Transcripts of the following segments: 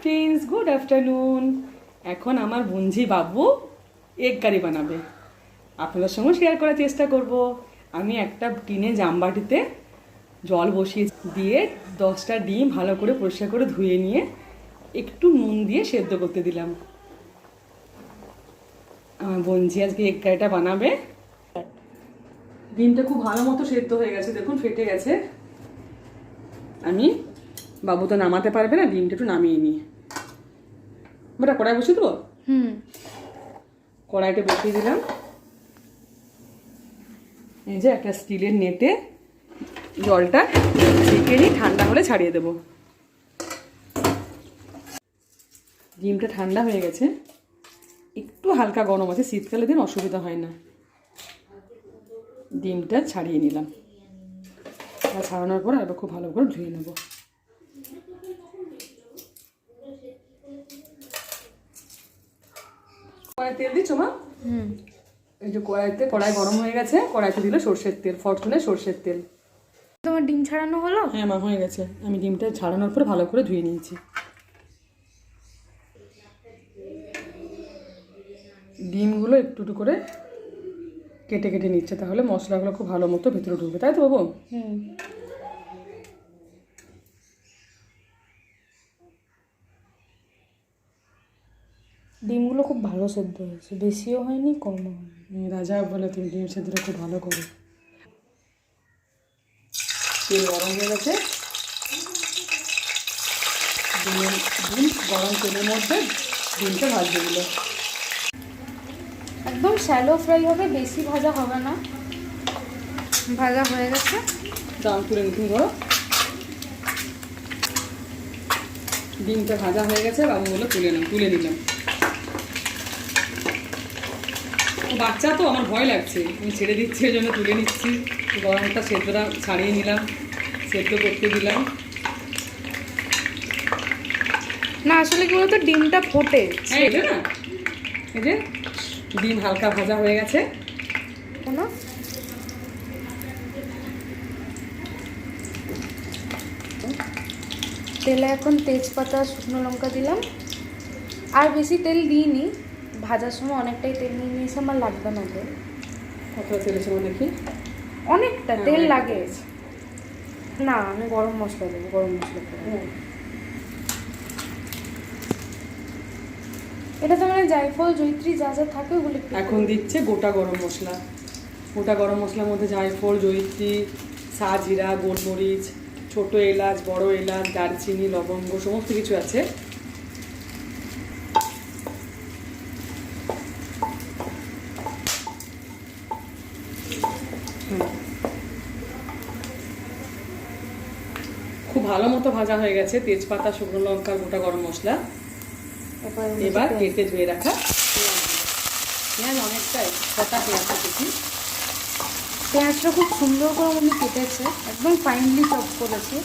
Friends good afternoon এখন আমার bungee বাবু egg কারি বানাবে। আপনাদের সঙ্গে শেয়ার করার চেষ্টা করব। আমি একটা টিনে জামবাটিতে জল বসিয়ে দিয়ে দশটা ডিম ভালো করে পরিষ্কার করে ধুয়ে নিয়ে একটু নুন দিয়ে সেদ্ধ করতে দিলাম। আমার বঞ্জি আজকে এগ কারিটা বানাবে। ডিমটা খুব ভালো মতো সেদ্ধ হয়ে গেছে, দেখুন, ফেটে গেছে। আমি বাবু তো নামাতে পারবে না ডিমটা একটু নামিয়ে নিই বেটা কড়াই বসিয়ে দেবো? হুম। কড়াইটা বসিয়ে দিলাম। এই যে একটা স্টিলের নেটে জলটা ঢেকে নিই ঠান্ডা হলে ছাড়িয়ে দেবো। ডিমটা ঠান্ডা হয়ে গেছে। একটু হালকা গরম আছে শীতকালে দিন অসুবিধা হয় না। ডিমটা ছাড়িয়ে নিলাম। আর ছাড়ানোর পর আবার খুব ভালো করে ধুয়ে নেব। কড়াই তেল দিচ্ছ মা? হুম। এই যে কড়াইতে কড়াই গরম হয়ে গেছে কড়াইতে দিল সর্ষের তেল ফরচুনে সর্ষের তেল। তোমার ডিম ছাড়ানো হলো? হ্যাঁ মা হয়ে গেছে। আমি ডিমটা ছাড়ানোর পর ভালো করে ধুয়ে নিয়েছি। ডিমগুলো একটু একটু করে কেটে কেটে নিচ্ছে তাহলে মশলাগুলো খুব ভালো মতো ভেতরে ঢুকবে। তাই তো বাবু? হুম। ডিমগুলো খুব ভালো সেদ্ধ হয়েছে। বেশিও হয়নি কমও হয়নি। রাজা বলে তুমি ডিম সেদ্ধটা খুব ভালো করো। তেল গরম হয়ে গেছে। ডিমের ডিম গরম তেলের মধ্যে ডিমটা ভাজতে দিল। একদম শ্যালো ফ্রাই হবে বেশি ভাজা হবে না। ভাজা হয়ে গেছে। দাম তুলে নিতুন ধরো ডিমটা ভাজা হয়ে গেছে বাবুগুলো তুলে নিলাম তুলে নিলাম ও বাচ্চা তো আমার ভয় লাগছে। আমি ছেড়ে দিচ্ছি ওই জন্য তুলে নিচ্ছি। গরমটা সেদ্ধটা ছাড়িয়ে নিলাম সেদ্ধ করতে দিলাম। না আসলে কি বলতো ডিমটা ফোটে। হ্যাঁ এই যে না? এই যে ডিম হালকা ভাজা হয়ে গেছে। কেন? তেলে এখন তেজপাতা শুকনো লঙ্কা দিলাম। আর বেশি তেল দিইনি। ভাজার সময় অনেকটাই তেল নিয়ে নিয়েছে আমার লাগবে না তেল। কতটা দেখি অনেকটা হ্যাঁ, তেল লাগে। না আমি গরম মশলা দেবো গরম মশলা দেবো। এটা তো মানে জায়ফল জৈত্রী যা যা থাকে ওগুলো এখন দিচ্ছে গোটা গরম মশলা। গোটা গরম মশলার মধ্যে জায়ফল জয়িত্রী সাজিরা গোলমরিচ ছোট এলাচ বড় এলাচ দারচিনি লবঙ্গ সমস্ত কিছু আছে হুম। খুব ভালো মতো ভাজা হয়ে গেছে তেজপাতা শুকনো লঙ্কা গোটা গরম মশলা। এবার কেটে ধুয়ে রাখা পেঁয়াজ। অনেকটাই কটা পেঁয়াজ কেটেছি। পেঁয়াজটা খুব সুন্দর করে উনি কেটেছে একদম ফাইনলি চপ করেছে।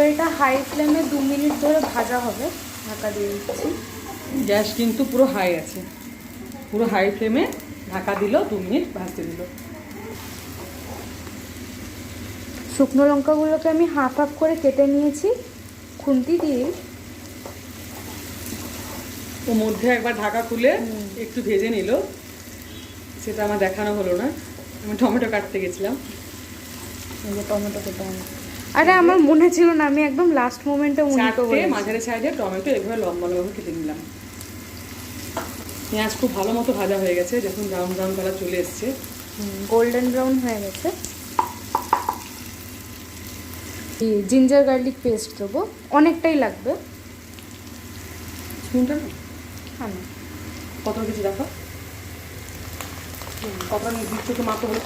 এবার এটা হাই ফ্লেমে দু মিনিট ধরে ভাজা হবে। ঢাকা দিয়ে দিচ্ছি। গ্যাস কিন্তু পুরো হাই আছে। পুরো হাই ফ্লেমে ঢাকা দিল দু মিনিট ভাজতে দিল। শুকনো লঙ্কাগুলোকে আমি হাফ হাফ করে কেটে নিয়েছি। খুন্তি দিয়ে ও মধ্যে একবার ঢাকা খুলে একটু ভেজে নিল। সেটা আমার দেখানো হলো না। আমি টমেটো কাটতে গেছিলাম। এই যে টমেটো কেটে আনি আরে আমার মনে ছিল না আমি একদম লাস্ট মোমেন্টে উনিকে চারটে বলেছি মাঝারি সাইডে টমেটো এভাবে লম্বা লম্বা কেটে নিলাম। পেঁয়াজ খুব ভালো মতো ভাজা হয়ে গেছে যখন ব্রাউন ব্রাউন কালার চলে এসছে। গোল্ডেন ব্রাউন হয়ে গেছে। জিঞ্জার গার্লিক পেস্ট দেবো অনেকটাই লাগবে। হ্যাঁ কত কিছু দেখো কতটা দিচ্ছ তো মাত্র হলো।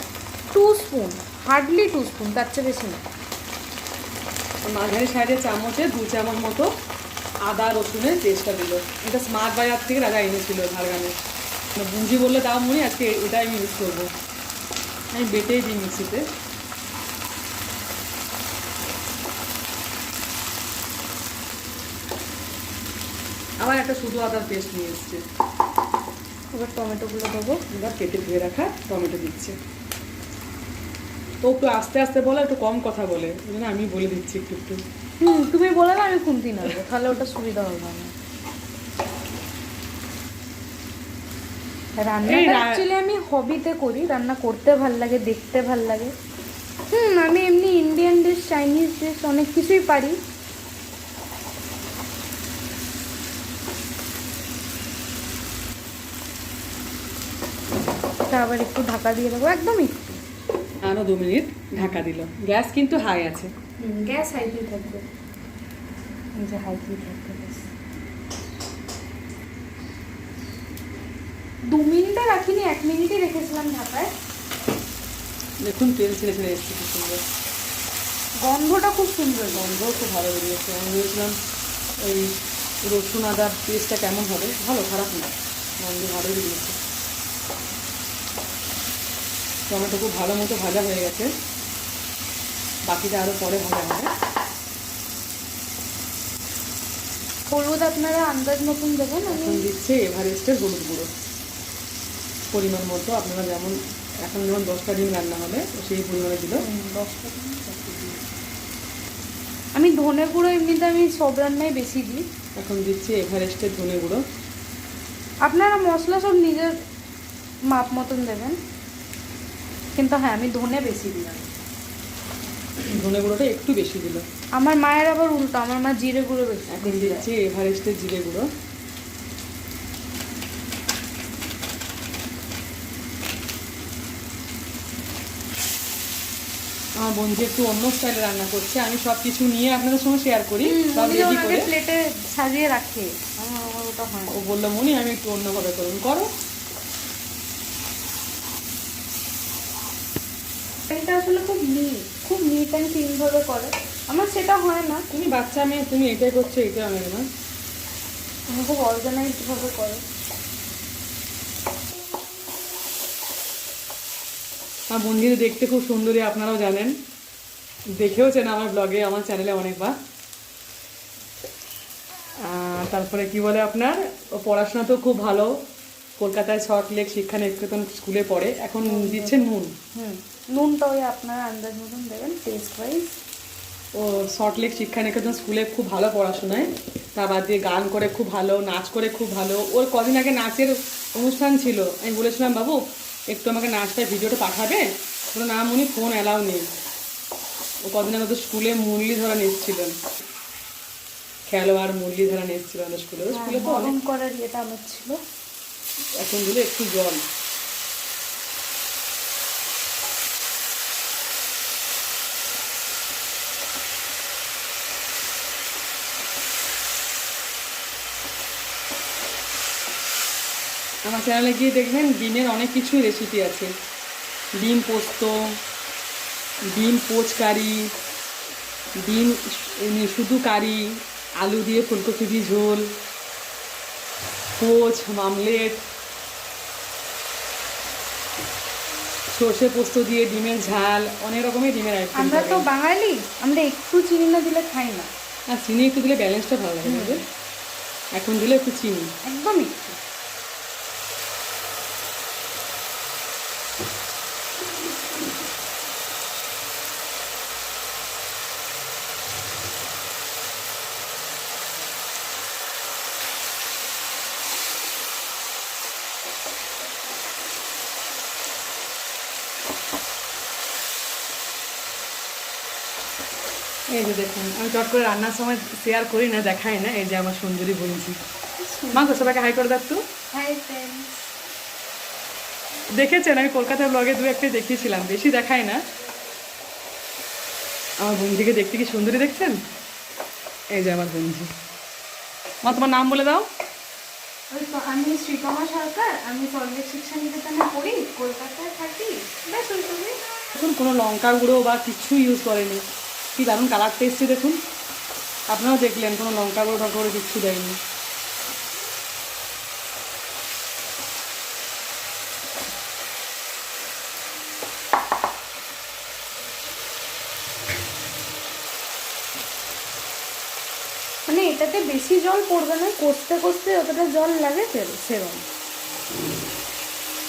Two spoon hardly two spoon তার চেয়ে বেশি না। মাঝারি সাইডে চামচে দু চামচ মতো আদা রসুনের পেস্টটা দিল। এটা স্মার্ট বাজার থেকে রাজা এনেছিল ঝাড়গ্রামে। মানে বুঝি বললে দাও মনে আজকে এটা আমি ইউজ করব। আমি বেটেই দিই মিক্সিতে। আবার একটা শুধু আদার পেস্ট নিয়ে এসছে। এবার টমেটোগুলো দেবো। এবার কেটে ধুয়ে রাখা টমেটো দিচ্ছে। তো একটু আস্তে আস্তে বলে একটু কম কথা বলে। ওই আমি বলে দিচ্ছি একটু একটু। হুম তুমি বলে না আমি খুন্তি নেব তাহলে ওটা সুবিধা হবে রান্নাটা অ্যাকচুয়ালি আমি হবিতে করি রান্না করতে ভালো লাগে দেখতে ভালো লাগে। হুম আমি এমনি ইন্ডিয়ান ডিশ চাইনিজ ডিশ অনেক কিছুই পারি। আবার একটু ঢাকা দিয়ে দেবো একদম আরও দু মিনিট ঢাকা দিল। গ্যাস কিন্তু হাই আছে। গ্যাস হাইতেই থাকবে। যে হাইতেই থাকবে দু মিনিটে রাখিনি এক মিনিটই রেখেছিলাম ঢাকায়। দেখুন তেল ছেড়ে ছেড়ে এসছে খুব সুন্দর। গন্ধটা খুব সুন্দর। গন্ধ খুব ভালো বেরিয়েছে। আমি ভেবেছিলাম ওই রসুন আদার পেস্টটা কেমন হবে। ভালো খারাপ না। গন্ধ ভালোই বেরিয়েছে। টমেটো খুব ভালো মতো ভাজা হয়ে গেছে। বাকিটা আরও পরে ভাজা হবে। হলুদ আপনারা আন্দাজ মতন দেবেন আমি এখন দিচ্ছে এভারেস্টের হলুদ গুঁড়ো। পরিমাণ মতো আপনারা যেমন এখন যেমন দশটা ডিম রান্না হবে সেই পরিমাণে দিল। দশটা দিন আমি ধনে গুঁড়ো এমনিতে আমি সব রান্নায় বেশি দিই। এখন দিচ্ছি এভারেস্টের ধনে গুঁড়ো। আপনারা মশলা সব নিজের মাপ মতন দেবেন। কিন্তু হ্যাঁ আমি ধনে বেশি দিলাম। ধনে গুঁড়োটা একটু বেশি দিল। আমার মায়ের আবার উল্টো আমার মা জিরে গুঁড়ো বেশি এখন দিচ্ছি। এভারেস্টের জিরে গুঁড়ো। আমার বন্ধু একটু অন্য স্টাইলে রান্না করছে আমি সব কিছু নিয়ে আপনাদের সঙ্গে শেয়ার করি প্লেটে সাজিয়ে রাখে। ওটা হয় ও বলল মনি আমি একটু অন্যভাবে করুন। করো। এটা আসলে খুব নিট খুব নিট অ্যান্ড ক্লিন ভাবে করে। আমার সেটা হয় না। তুমি বাচ্চা মেয়ে তুমি এটাই করছ এটা আমি না আমি খুব অর্গানাইজড ভাবে করে। আমার বন্ধুদের দেখতে খুব সুন্দরী আপনারাও জানেন। দেখেওছেন আমার ব্লগে আমার চ্যানেলে অনেকবার। তারপরে কি বলে আপনার? ও পড়াশোনা তো খুব ভালো। কলকাতায় শর্ট লেক শিক্ষা নিকেতন স্কুলে পড়ে। এখন দিচ্ছে নুন। হুম। নুনটা ওই আপনারা আন্দাজ মতন দেবেন টেস্ট ওয়াইজ ও শর্ট লেক শিক্ষা নিকেতন স্কুলে খুব ভালো পড়াশোনায়। তার বাদ দিয়ে গান করে খুব ভালো নাচ করে খুব ভালো। ওর কদিন আগে নাচের অনুষ্ঠান ছিল। আমি বলেছিলাম বাবু একটু আমাকে নাচটা ভিডিওটা পাঠাবে? ওর নাম উনি ফোন অ্যালাউ নেই। ও কদিন আগে তো স্কুলে মুরলীধরন এসেছিলেন। খেলোয়াড় মুরলীধরন এসেছিল আমাদের স্কুলে। স্কুলে তো অনেক করার ইয়েটা আমার ছিল। এখন দিলে একটু জল। আমার চ্যানেলে গিয়ে দেখবেন ডিমের অনেক কিছুই রেসিপি আছে। ডিম পোস্ত ডিম পোচ কারি ডিম শুধু কারি আলু দিয়ে ফুলকপি ঝোল পোচ মামলেট সর্ষে পোস্ত দিয়ে ডিমের ঝাল অনেক রকমের ডিমের আইটেম আমরা তো বাঙালি আমরা একটু চিনি না দিলে খাই না। আর চিনি একটু দিলে ব্যালেন্সটা ভালো লাগে এখন দিলে একটু চিনি। একদম একটু। এই যে দেখুন আমি চট করে রান্নার সময় শেয়ার করি না দেখাই না এই যে আমার সুন্দরী বলছি। মা তো সবাইকে হাই করে দেখতো দেখেছেন আমি কলকাতার ব্লগে দু একটা দেখিয়েছিলাম বেশি দেখাই না। আমার বন্ধুকে দেখতে কি সুন্দরী দেখছেন? এই যে আমার বন্ধু। মা তোমার নাম বলে দাও। ওই আমি শ্রীকমা সরকার আমি সল্টলেক শিক্ষা নিকেতনে পড়ি কলকাতায় থাকি। ব্যাস ওই দেখুন কোনো লঙ্কা গুঁড়ো বা কিছু ইউজ করেনি। কি দারুণ কালারটা এসছে দেখুন। আপনারাও দেখলেন কোনো লঙ্কা গুঁড়ো টঙ্কা গুঁড়ো কিচ্ছু দেয়নি। মানে এটাতে বেশি জল পড়বে না কষতে কষতে যতটা জল লাগে সেরকম।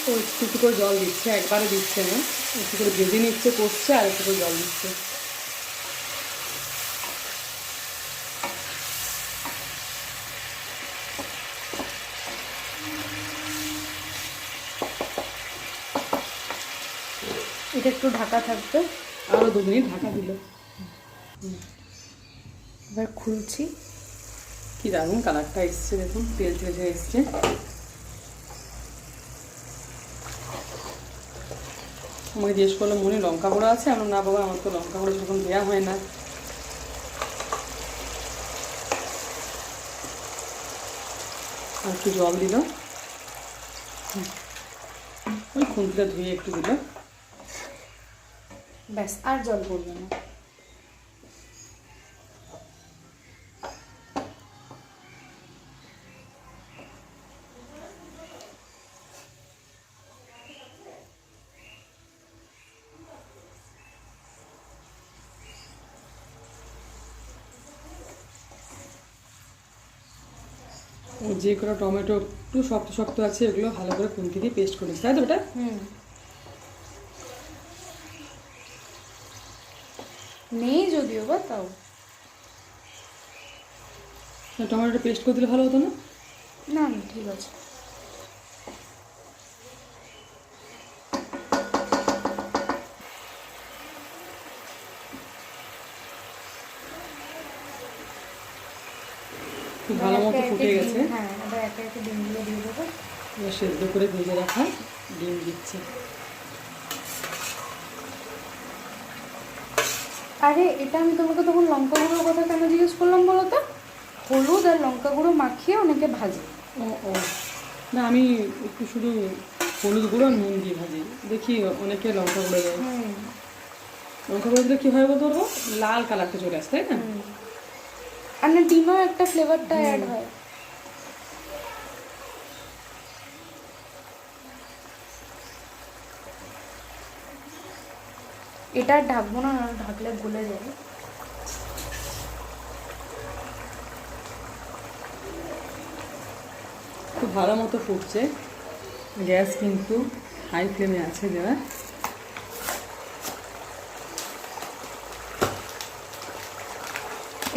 তো একটু একটু করে জল দিচ্ছে একবারে দিচ্ছে না। একটু করে ভেজে নিচ্ছে কষছে আর একটু করে জল দিচ্ছে। এটা একটু ঢাকা থাকবে আরও দু মিনিট ঢাকা দিল। এবার খুলছি। কি দারুণ কালারটা এসছে, দেখুন, তেল তেল এসছে। আমাকে জিজ্ঞেস করল মনে লঙ্কা গুঁড়ো আছে আমার না বাবা, আমার তো লঙ্কা গুঁড়ো সেরকম দেওয়া হয় না। আর একটু জল দিল। ওই খুন্তিটা ধুয়ে একটু দিল। ব্যাস আর জল পড়বে না। যে কোনো টমেটো একটু শক্ত শক্ত আছে এগুলো ভালো করে খুন্তি দিয়ে পেস্ট করেছি তাই তো ওটা হুম। যদিও বা তাও। টমেটোটা পেস্ট করে দিলে ভালো হতো না? না না ঠিক আছে। খুব ভালো মতো ফুটে গেছে। হ্যাঁ এবার একে একে ডিমগুলো দিয়ে দেবো। সেদ্ধ করে ভেজে রাখা ডিম দিচ্ছে। আরে এটা আমি তোমাকে তখন লঙ্কা গুঁড়োর কথা কেন জিজ্ঞেস করলাম বলো তো? হলুদ আর লঙ্কা গুঁড়ো মাখিয়ে অনেকে ভাজে। ও ও। না আমি একটু শুধু হলুদ গুঁড়ো আর নুন দিয়ে ভাজি। দেখি অনেকে লঙ্কা গুঁড়ো দেয়। লঙ্কা গুঁড়ো দিলে কী হয় বলতে পারব লাল কালারটা চলে আসে তাই না? আর না ডিমেও একটা ফ্লেভারটা অ্যাড হয়। এটা ঢাকবো না না ঢাকলে গলে যাবে। খুব ভালো মতো ফুটছে। গ্যাস কিন্তু হাই ফ্লেমে আছে দেওয়া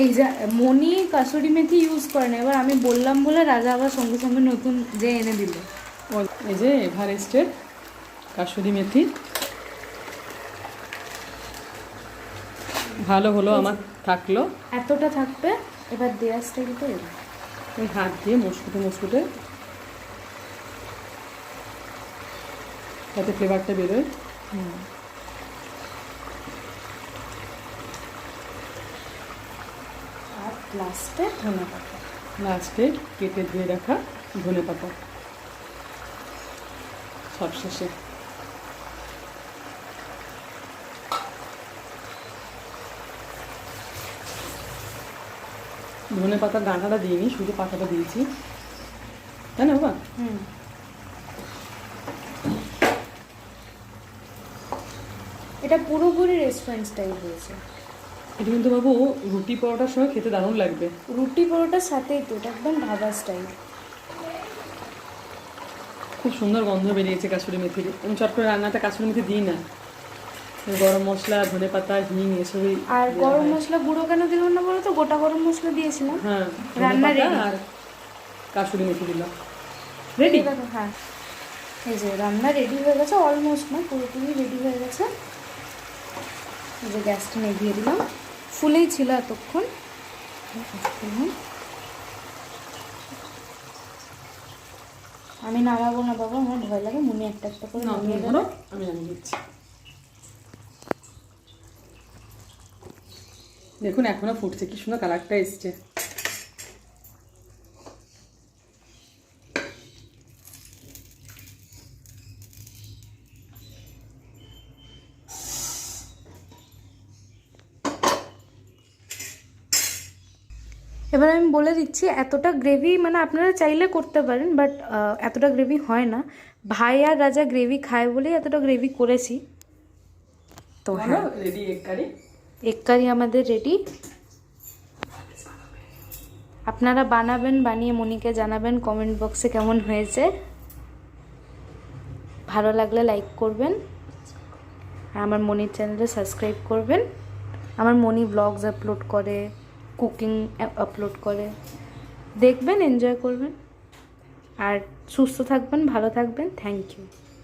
এই যা মনি কাসুরি মেথি ইউজ করে না এবার আমি বললাম বলে রাজা আবার সঙ্গে সঙ্গে নতুন যে এনে দিল। এই যে এভারেস্টের কাসুরি মেথি। ভালো হলো আমার থাকল। এতটা থাকবে? এবার দেয়ার স্টাইলটা ওই হাত দিয়ে মশকুটে মশকুটে যাতে ফ্লেভারটা বেরোয়। আর লাস্টে ধনে পাতা। লাস্টে কেটে ধুয়ে রাখা ধনে পাতা। সব ধনে পাতার ডাঁটাটা দিইনি শুধু পাতাটা দিয়েছি। তাই না বাবা? হুম। এটা পুরোপুরি রেস্টুরেন্ট স্টাইল হয়েছে। এটা কিন্তু বাবু রুটি পরোটার সময় খেতে দারুণ লাগবে। রুটি পরোটার সাথেই তো এটা একদম ধাবা স্টাইল খুব সুন্দর গন্ধ বেরিয়েছে কাসুরি মেথির। আমি চট করে রান্নাতে কাসুরি মেথি দিই না। গরম মশলা ধনে পাতা হিং এসবই আর গরম মশলা গুঁড়ো কেন দিলাম না বলো তো? গোটা গরম মশলা দিয়েছিলাম হ্যাঁ রান্না ready? আর কাসুরি মেথি দিলাম। রেডি হ্যাঁ। এই যে রান্না রেডি হয়ে গেছে অলমোস্ট না পুরোপুরি রেডি হয়ে গেছে। এই যে গ্যাসটা নিভিয়ে দিলাম। ফুলেই ছিল এতক্ষণ। আমি নামাবো না বাবা আমার ভয় লাগে মনে একটা একটা করে নামিয়ে দেবো। আমি নামিয়ে দিচ্ছি। দেখুন এখনও ফুটছে কি সুন্দর কালারটা এসছে। এবার আমি বলে দিচ্ছি এতটা গ্রেভি মানে আপনারা চাইলে করতে পারেন বাট এতটা গ্রেভি হয় না। ভাই আর রাজা গ্রেভি খায় বলেই এতটা গ্রেভি করেছি। তো হ্যাঁ। Ready egg curry. এক কারি আমাদের রেডি আপনারা বানাবেন, বানিয়ে মনিকে জানাবেন কমেন্ট বক্সে কেমন হয়েছে। ভালো লাগলে লাইক করবেন। আর আমার মনির চ্যানেলে সাবস্ক্রাইব করবেন। আমার মনি ব্লগস আপলোড করে কুকিং আপলোড করে। দেখবেন এনজয় করবেন। আর সুস্থ থাকবেন, ভালো থাকবেন। Thank you